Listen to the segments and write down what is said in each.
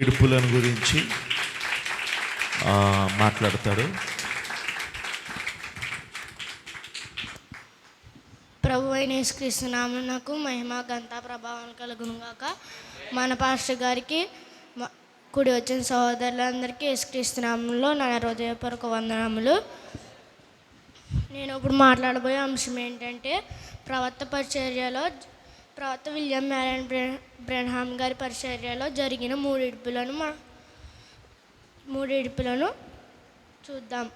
ఇడుపులను గురించి మాట్లాడతాడు ప్రభు అయిన యేసుక్రీస్తు మహిమ గంత ప్రభావం కలుగును గాక. మన పాస్టర్ గారికి కుడి వచ్చిన సహోదరులందరికీ యేసుక్రీస్తు నా హృదయపూర్వక వందనములు. నేను ఇప్పుడు మాట్లాడబోయే అంశం ఏంటంటే ప్రవర్త పరిచర్యలో ప్రాత విలియం మ్యారన్ బ్రె- బ్రెన్హామ్ గారి పరిచర్యలో జరిగిన మూడిడుపులను మా మూడిడుపులను చూద్దాం.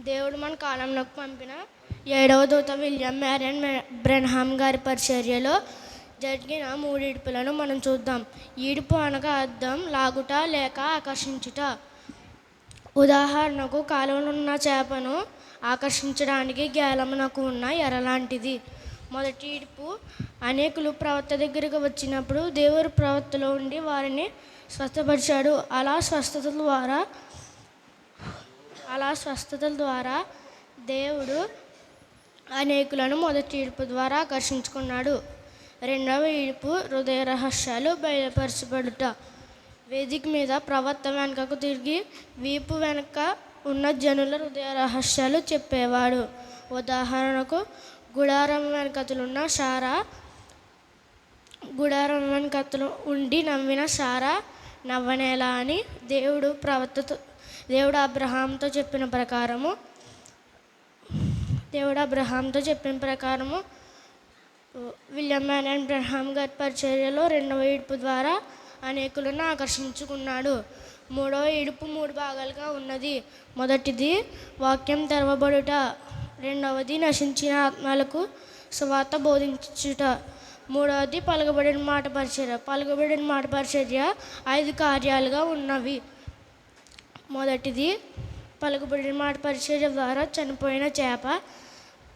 దేవుడు మన కాలంలోకి పంపిన ఏడవ దూత విలియం మ్యారన్ బ్రెన్హామ్ గారి పరిచర్యలో జరిగిన మూడిడుపులను మనం చూద్దాం. ఈడుపు అనగా అర్థం లాగుట లేక ఆకర్షించుట. ఉదాహరణకు కాలువలో ఉన్న చేపను ఆకర్షించడానికి గేలమునకు ఉన్న ఎర లాంటిది. మొదటి ఇడుపు అనేకులు ప్రవక్త దగ్గరకు వచ్చినప్పుడు దేవుడు ప్రవక్తలో ఉండి వారిని స్వస్థపరిచాడు. అలా స్వస్థత ద్వారా అలా స్వస్థతల ద్వారా దేవుడు అనేకులను మొదటి ఇడుపు ద్వారా ఆకర్షించుకున్నాడు. రెండవ ఇడుపు హృదయ రహస్యాలు బయలుపరచబడుట. వేదిక మీద ప్రవర్త వెనుకకు తిరిగి వీపు వెనుక ఉన్న జనుల హృదయ రహస్యాలు చెప్పేవాడు. ఉదాహరణకు గుడారం వెనకతులున్న సారా గుడారం వెనకతులు ఉండి నవ్విన సారా నవ్వనేలా అని దేవుడు ప్రవర్తతో దేవుడు అబ్రహాంతో చెప్పిన ప్రకారము దేవుడు అబ్రహాంతో చెప్పిన ప్రకారము విలియం అండ్ బ్రహాం గారి పరిచర్యలో రెండవ ఇడుపు ద్వారా అనేకులను ఆకర్షించుకున్నాడు. మూడవ ఇడుపు మూడు భాగాలుగా ఉన్నది. మొదటిది వాక్యం తెరవబడుట. రెండవది నశించిన ఆత్మలకు సువార్త బోధించుట. మూడవది పలకబడిన మాట పరిచర్య. పలకబడిన మాట పరిచర్య ఐదు కార్యాలుగా ఉన్నవి. మొదటిది పలుకుబడిన మాట పరిచర్య ద్వారా చనిపోయిన చేప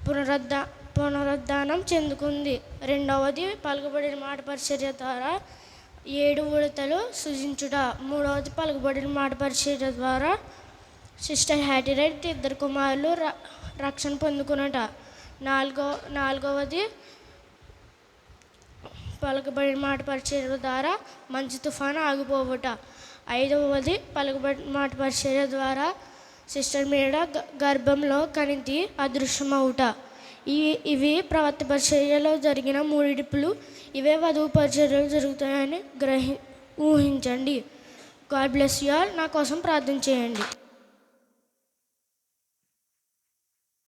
పునరుద్ధ పునరుద్ధానం చెందుకుంది. రెండవది పలుకుబడిన మాట పరిచర్య ద్వారా ఏడు ఉడతలు సృజించుట. మూడవది పలుకుబడిన మాట పరిచర్య ద్వారా సిస్టర్ హ్యాటిరైట్ ఇద్దరు కుమారులు ర రక్షణ పొందుకునట. నాలుగో నాలుగవది పలుకబడిన మాట పరిచర్య ద్వారా మంచి తుఫాను ఆగిపోవుట. ఐదవది పలుకబడిన మాట పరిచర్య ద్వారా సిస్టర్ మీద గ- గర్భంలో కణితి అదృశ్యమవుట. ఈ ఇవి ప్రవర్త పరిచర్యలో జరిగిన మూడిడిపులు. ఇవే వధువు పరిచర్యలు జరుగుతాయని గ్రహి ఊహించండి. God bless you all. నా కోసం ప్రార్థన చేయండి.